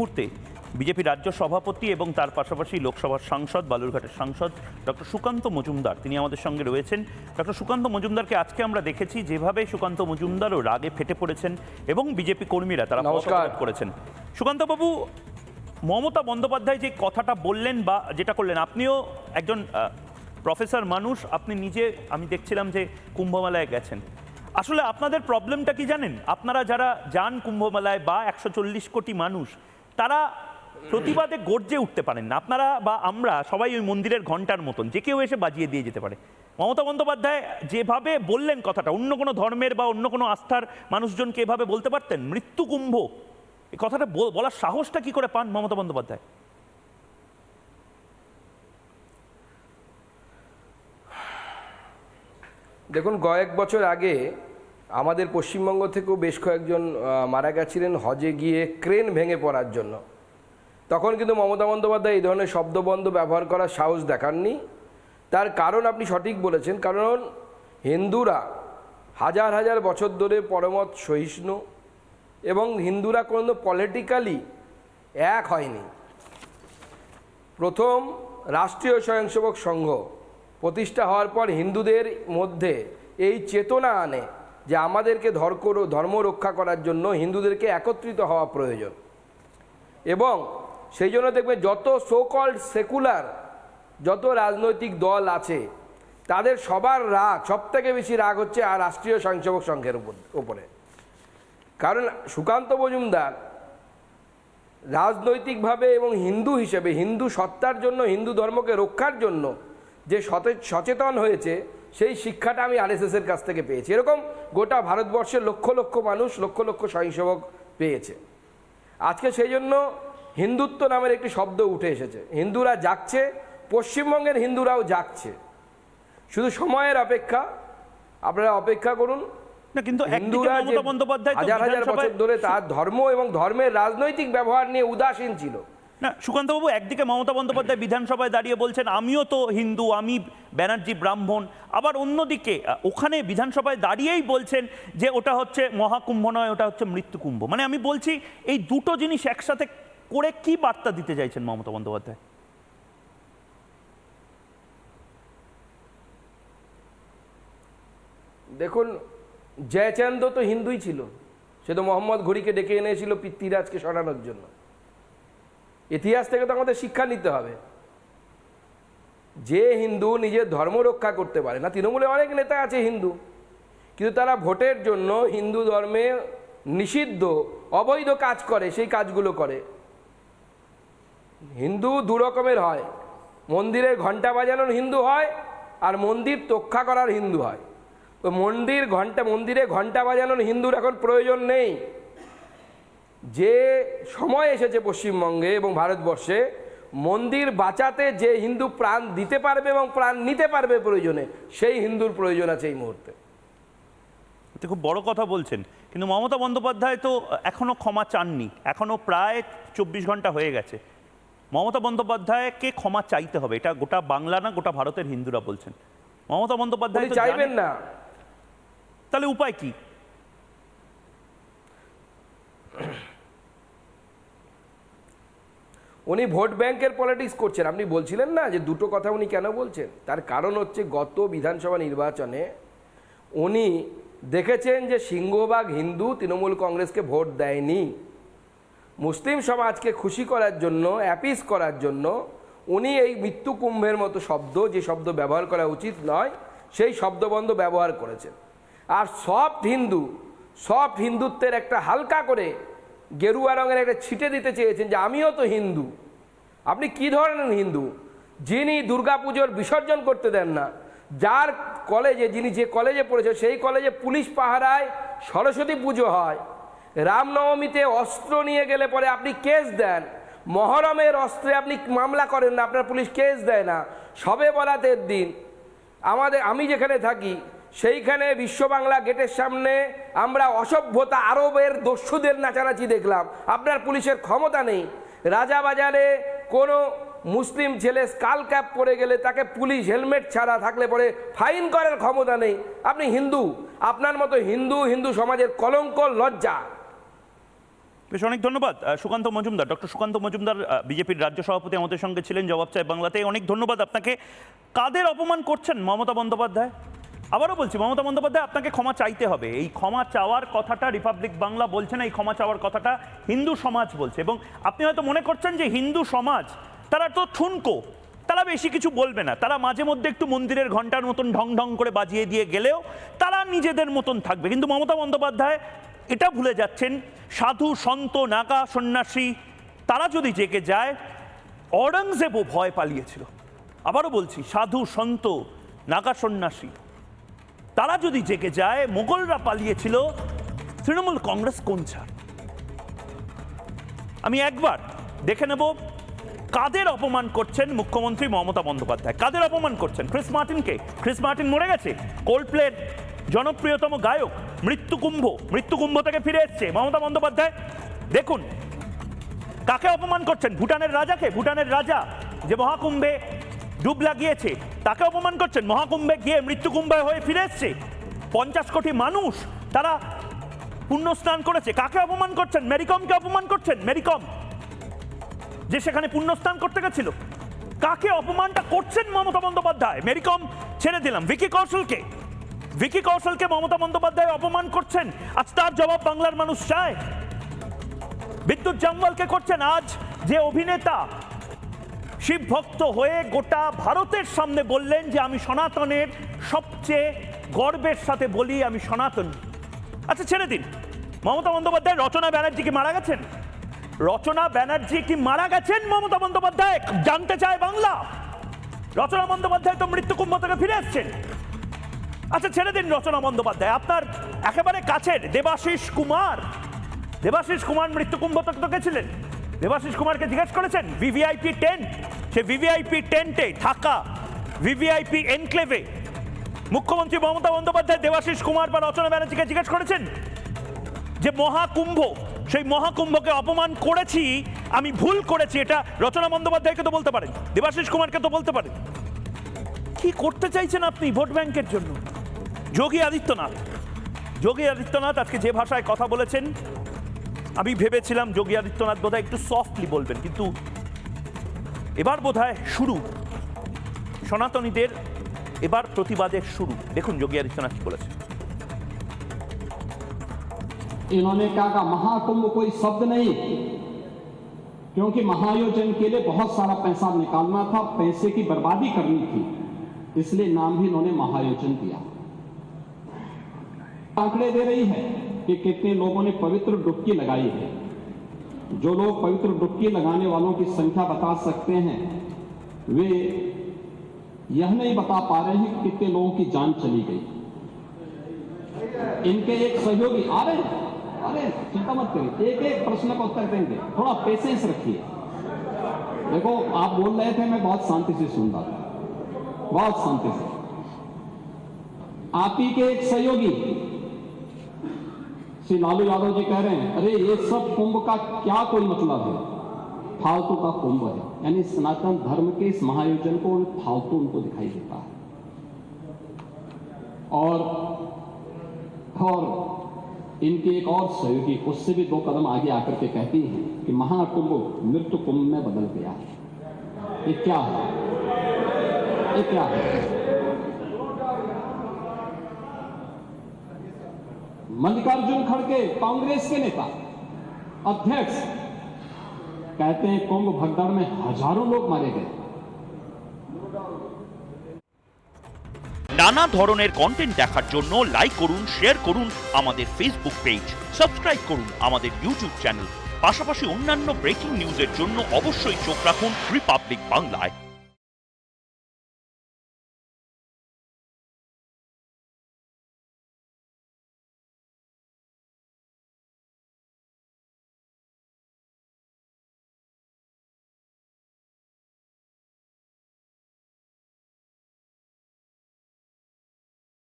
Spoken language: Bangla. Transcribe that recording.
মুহূর্তে বিজেপি রাজ্য সভাপতি এবং তার পাশাপাশি লোকসভার সাংসদ বালুরঘাটের সাংসদ ডক্টর সুকান্ত মজুমদার। তিনি আমাদের সঙ্গে রয়েছেন। ডক্টর সুকান্ত মজুমদারকে আজকে আমরা দেখেছি যেভাবে সুকান্ত মজুমদারও রাগে ফেটে পড়েছেন এবং বিজেপি কর্মীরা তারা নমস্কার। করেছেন। সুকান্তবাবু মমতা বন্দ্যোপাধ্যায় যে কথাটা বললেন বা যেটা করলেন আপনিও একজন প্রফেসর মানুষ আপনি নিজে আমি দেখছিলাম যে কুম্ভমেলায় গেছেন। আসলে আপনাদের প্রবলেমটা কি জানেন? আপনারা যারা যান কুম্ভমেলায় বা একশো চল্লিশ কোটি মানুষ তারা প্রতিবাদে গর্জে উঠতে পারেন না। আপনারা বা আমরা সবাই ওই মন্দিরের ঘণ্টার মতন, যে কেউ এসে বাজিয়ে দিয়ে যেতে পারে। মমতা বন্দ্যোপাধ্যায় যেভাবে বললেন কথাটা, অন্য কোনো ধর্মের বা অন্য কোনো আস্থার মানুষজনকে এভাবে বলতে পারতেন? মৃত্যু কুম্ভ। এই কথাটা বল- বলার সাহসটা কি করে পান মমতা বন্দ্যোপাধ্যায়? দেখুন, কয়েক বছর আগে আমাদের পশ্চিমবঙ্গ থেকেও বেশ কয়েকজন মারা গেছিলেন হজে গিয়ে ক্রেন ভেঙে পড়ার জন্য। তখন কিন্তু মমতা বন্দ্যোপাধ্যায় এই ধরনের শব্দবন্ধ ব্যবহার করার সাহস দেখাননি। তার কারণ আপনি সঠিক বলেছেন, কারণ হিন্দুরা হাজার হাজার বছর ধরে পরমত সহিষ্ণু এবং হিন্দুরা কোনো পলিটিক্যালি এক হয়নি। প্রথম রাষ্ট্রীয় স্বয়ংসেবক সংঘ প্রতিষ্ঠা হওয়ার পর হিন্দুদের মধ্যে এই চেতনা আনে। যে আমাদেরকে ধর্ম রক্ষা করার জন্য হিন্দুদেরকে একত্রিত হওয়া প্রয়োজন। এবং সেই জন্য দেখবে যত সোকল্ড সেকুলার যত রাজনৈতিক দল আছে, তাদের সবার রাগ সব থেকে বেশি রাগ হচ্ছে আর রাষ্ট্রীয় স্বয়ংসেবক সংঘের উপরে কারণ সুকান্ত মজুমদার রাজনৈতিকভাবে এবং হিন্দু হিসেবে, হিন্দু সত্তার জন্য, হিন্দু ধর্মকে রক্ষার জন্য যে সচেতন হয়েছে সেই শিক্ষাটা আমি আরএসএসের কাছ থেকে পেয়েছি। এরকম গোটা ভারতবর্ষের লক্ষ লক্ষ মানুষ লক্ষ লক্ষ স্বয়ংসেবক পেয়েছে। আজকে সেই জন্য হিন্দুত্ব নামের একটি শব্দ উঠে এসেছে। হিন্দুরা জাগছে পশ্চিমবঙ্গের হিন্দুরাও জাগছে। শুধু সময়ের অপেক্ষা আপনারা অপেক্ষা করুন। কিন্তু হিন্দুরা হাজার হাজার বছর ধরে তার ধর্ম এবং ধর্মের রাজনৈতিক ব্যবহার নিয়ে উদাসীন ছিল। না, সুকান্তবাবু, একদিকে মমতা বন্দ্যোপাধ্যায় বিধানসভায় দাঁড়িয়ে বলছেন, আমিও তো হিন্দু, আমি ব্যানার্জি ব্রাহ্মণ। আবার অন্যদিকে, ওখানে বিধানসভায় দাঁড়িয়েই বলছেন যে ওটা হচ্ছে মহাকুম্ভ নয়, ওটা হচ্ছে মৃত্যুকুম্ভ। মানে আমি বলছি, এই দুটো জিনিস একসাথে করে কি বার্তা দিতে চাইছেন মমতা বন্দ্যোপাধ্যায়? দেখুন জয়চান্দ তো হিন্দুই ছিল। সে তো মোহাম্মদ ঘড়িকে ডেকে এনেছিল পৃথ্বীরাজকে সরানোর জন্য। ইতিহাস থেকে তো আমাদের শিক্ষা নিতে হবে। যে হিন্দু নিজের ধর্ম রক্ষা করতে পারে, না, তৃণমূলে অনেক নেতা আছে হিন্দু, কিন্তু তারা ভোটের জন্য হিন্দু ধর্মে নিষিদ্ধ, অবৈধ কাজ করে, সেই কাজগুলো করে। হিন্দু দু রকমের হয়, মন্দিরের ঘণ্টা বাজানোর হিন্দু হয় আর মন্দির রক্ষা করার হিন্দু হয়। তো মন্দির ঘণ্টা মন্দিরে ঘণ্টা বাজানোর হিন্দুর এখন প্রয়োজন নেই। যে সময় এসেছে পশ্চিমবঙ্গে এবং ভারতবর্ষে মন্দির বাঁচাতে যে হিন্দু প্রাণ দিতে পারবে এবং প্রাণ নিতে পারবে প্রয়োজনে সেই হিন্দুর প্রয়োজন আছে এই মুহূর্তে। এটা খুব বড় কথা বলছেন কিন্তু মমতা বন্দ্যোপাধ্যায় তো এখনও ক্ষমা চাননি এখনও প্রায় চব্বিশ ঘণ্টা হয়ে গেছে। মমতা বন্দ্যোপাধ্যায়কে ক্ষমা চাইতে হবে এটা গোটা বাংলা না গোটা ভারতের হিন্দুরা বলছেন। মমতা বন্দ্যোপাধ্যায় চাইবেন না। তাহলে উপায় কি? উনি ভোট ব্যাংকের পলিটিক্স করছেন। আপনি বলছিলেন না যে দুটো কথা উনি কেন বলছেন? তার কারণ হচ্ছে গত বিধানসভা নির্বাচনে উনি দেখেছেন যে সিংহভাগ হিন্দু তৃণমূল কংগ্রেসকে ভোট দেয়নি। মুসলিম সমাজকে খুশি করার জন্য, অ্যাপিস করার জন্য উনি এই মৃত্যু কুম্ভের মতো শব্দ, যে শব্দ ব্যবহার করা উচিত নয়, সেই শব্দবন্ধ ব্যবহার করেছেন। আর সফট হিন্দু, সফট হিন্দুত্বের একটা হালকা করে গেরুয়া রঙের একটা ছিটে দিতে চেয়েছেন যে আমিও তো হিন্দু। আপনি কি ধরনের হিন্দু? যিনি দুর্গাপুজোর বিসর্জন করতে দেন না, যার কলেজে, যিনি যে কলেজে পড়েছে, সেই কলেজে পুলিশ পাহারায় সরস্বতী পুজো হয়। রামনবমীতে অস্ত্র নিয়ে গেলে পরে আপনি কেস দেন। মহরমের অস্ত্রে আপনি মামলা করেন না, আপনার পুলিশ কেস দেয় না। সবে বরাতের দিন আমাদের, আমি যেখানে থাকি, সেইখানে বিশ্ব বাংলা গেটের সামনে আমরা অসভ্যতা আরবের দস্যুদের নাচানাচি দেখলাম। আপনার পুলিশের ক্ষমতা নেই। রাজাবাজারে কোনো মুসলিম ছেলে স্কাল ক্যাপ পরে গেলে তাকে পুলিশ হেলমেট ছাড়া থাকলে পরে ফাইন করার ক্ষমতা নেই। আপনি হিন্দু, আপনার মতো হিন্দু হিন্দু সমাজের কলঙ্ক, লজ্জা। বেশ, অনেক ধন্যবাদ। সুকান্ত মজুমদার, ডক্টর সুকান্ত মজুমদার বিজেপির রাজ্য সভাপতি আমাদের সঙ্গে ছিলেন জবাব চাই বাংলাতে অনেক ধন্যবাদ আপনাকে। কাদের অপমান করছেন মমতা বন্দ্যোপাধ্যায়? আবারও বলছি, মমতা বন্দ্যোপাধ্যায় আপনাকে ক্ষমা চাইতে হবে। এই ক্ষমা চাওয়ার কথাটা রিপাবলিক বাংলা বলছে না, এই ক্ষমা চাওয়ার কথাটা হিন্দু সমাজ বলছে। এবং আপনি হয়তো মনে করছেন যে হিন্দু সমাজ, তারা তো ঠুনকো তারা বেশি কিছু বলবে না। তারা মাঝে মধ্যে একটু মন্দিরের ঘণ্টার মতন ঢং ঢং করে বাজিয়ে দিয়ে গেলেও তারা নিজেদের মতন থাকবে। কিন্তু মমতা বন্দ্যোপাধ্যায় এটা ভুলে যাচ্ছেন, সাধু, সন্ত, নাগা, সন্ন্যাসী, তারা যদি জেগে যায় অরঙ্গজেবও ভয় পালিয়েছিল। আবারও বলছি, সাধু, সন্ত, নাগা, সন্ন্যাসী তারা যদি জেগে যায়, মোগলরা পালিয়েছিল। তৃণমূল কংগ্রেস কোন ছাড়? আমি একবার দেখে নেব, কাদের অপমান করছেন মুখ্যমন্ত্রী মমতা বন্দ্যোপাধ্যায়? কাদের অপমান করছেন? ক্রিস মার্টিনকে? ক্রিস মার্টিন মরে গেছে? কোল্ড প্লের জনপ্রিয়তম গায়ক মৃত্যুকুম্ভ মৃত্যুকুম্ভ থেকে ফিরে এসছে মমতা বন্দ্যোপাধ্যায়। দেখুন, কাকে অপমান করছেন? ভুটানের রাজাকে? ভুটানের রাজা যে মহাকুম্ভে ডুব লাগিয়েছে। তাকে অপমান করছেন। মহাকুম্ভে গিয়ে মৃত্যুকুম্ভে হয়ে ফিরে এসছে। পঞ্চাশ কোটি মানুষ তারা পুণ্য স্নান করেছে। কাকে অপমান করছেন? মেরিকমকে অপমান করছেন? মেরিকম, যে সেখানে পুণ্যস্নান করতে গেছিল। কাকে অপমানটা করছেন মমতা বন্দ্যোপাধ্যায়? মেরিকম, ছেড়ে দিলাম। ভিকি কৌশলকে। ভিকি কৌশলকে মমতা বন্দ্যোপাধ্যায় অপমান করছেন। আজ তার জবাব বাংলার মানুষ চায়। বিদ্যুৎ জামওয়ালকে করছেন। আজ যে অভিনেতা শিব ভক্ত হয়ে গোটা ভারতের সামনে বললেন যে আমি সনাতনের সবচেয়ে গর্বের সাথে বলি আমি সনাতন। আচ্ছা ছেড়ে দিন। মমতা বন্দ্যোপাধ্যায় রচনা ব্যানার্জি কি মারা গেছেন? রচনা ব্যানার্জি কি মারা গেছেন, মমতা বন্দ্যোপাধ্যায়? জানতে চায় বাংলা। রচনা বন্দ্যোপাধ্যায় তো মৃত্যুকুম্ভ থেকে ফিরে এসছেন। আচ্ছা ছেড়ে দিন রচনা বন্দ্যোপাধ্যায়। আপনার একেবারে কাছের দেবাশিস কুমার। দেবাশিস কুমার মৃত্যুকুম্ভ থেকে তো গেছিলেন দেবাশিস কুমারকে জিজ্ঞেস করেছেন ভিভিআইপি টেন্ট সে ভিভিআইপি টেন্টে থাকা ভিভিআইপি এনক্লেভে মুখ্যমন্ত্রী মমতা বন্দ্যোপাধ্যায়, দেবাশিস কুমার বা রচনা ব্যানার্জিকে জিজ্ঞেস করেছেন যে মহাকুম্ভ, সেই মহাকুম্ভকে অপমান করেছি, আমি ভুল করেছি, এটা রচনা বন্দ্যোপাধ্যায়কে তো বলতে পারেন, দেবাশিস কুমারকে তো বলতে পারেন। কি করতে চাইছেন আপনি ভোট ব্যাংকের জন্য? যোগী আদিত্যনাথ যোগী আদিত্যনাথ আজকে যে ভাষায় কথা বলেছেন আমি ভেবেছিলাম যোগী আদিত্যনাথ বোধহয় একটু সফটলি বলবেন কিন্তু এবার বোধহয় শুরু সনাতনীদের এবার প্রতিবাদের শুরু দেখুন যোগী আদিত্যনাথ কি বলেছেন इन्होंने कहा कि महाकुंभ कोई शब्द नहीं क्योंकि महायोजन के लिए बहुत सारा पैसा निकालना था पैसे की बर्बादी करनी थी इसलिए नाम भी इन्होंने महायोजन दिया आंकड़े दे रही है कि कितने लोगों ने पवित्र डुबकी लगाई है। जो लोग पवित्र डुबकी लगाने वालों की संख्या बता सकते हैं, वे यह नहीं बता पा रहे हैं कि कितने लोगों की जान चली गई। इनके एक सहयोगी आ रहे हैं? हैं। चिंता मत करिए। एक एक प्रश्न का उत्तर देंगे। थोड़ा पेशेंस रखिए। देखो, आप बोल रहे थे, मैं बहुत शांति से सुन रहा था। बहुत शांति से। आप ही के एक सहयोगी। श्री लालू यादव जी कह रहे हैं, अरे, ये सब कुंभ का क्या कोई मतलब है? फालतू का कुंभ है। यानी सनातन धर्म के इस महायोजन को फालतू उनको दिखाई देता है। और और इनके एक और सहयोगी, उससे भी दो कदम आगे आकर के कहती हैं कि महाकुंभ मृत्यु कुंभ में बदल गया है। ये क्या है? ये क्या है? मल्लिकार्जुन खड़गे कांग्रेस के नेता अध्यक्ष कहते हैं कुंभ भगदड़ में हजारों लोग मारे गए নানা ধরনের কন্টেন্ট দেখার জন্য লাইক করুন শেয়ার করুন আমাদের ফেসবুক পেজ সাবস্ক্রাইব করুন আমাদের ইউটিউব চ্যানেল পাশাপাশি অন্যান্য ব্রেকিং নিউজের জন্য অবশ্যই চোখ রাখুন রিপাবলিক বাংলায়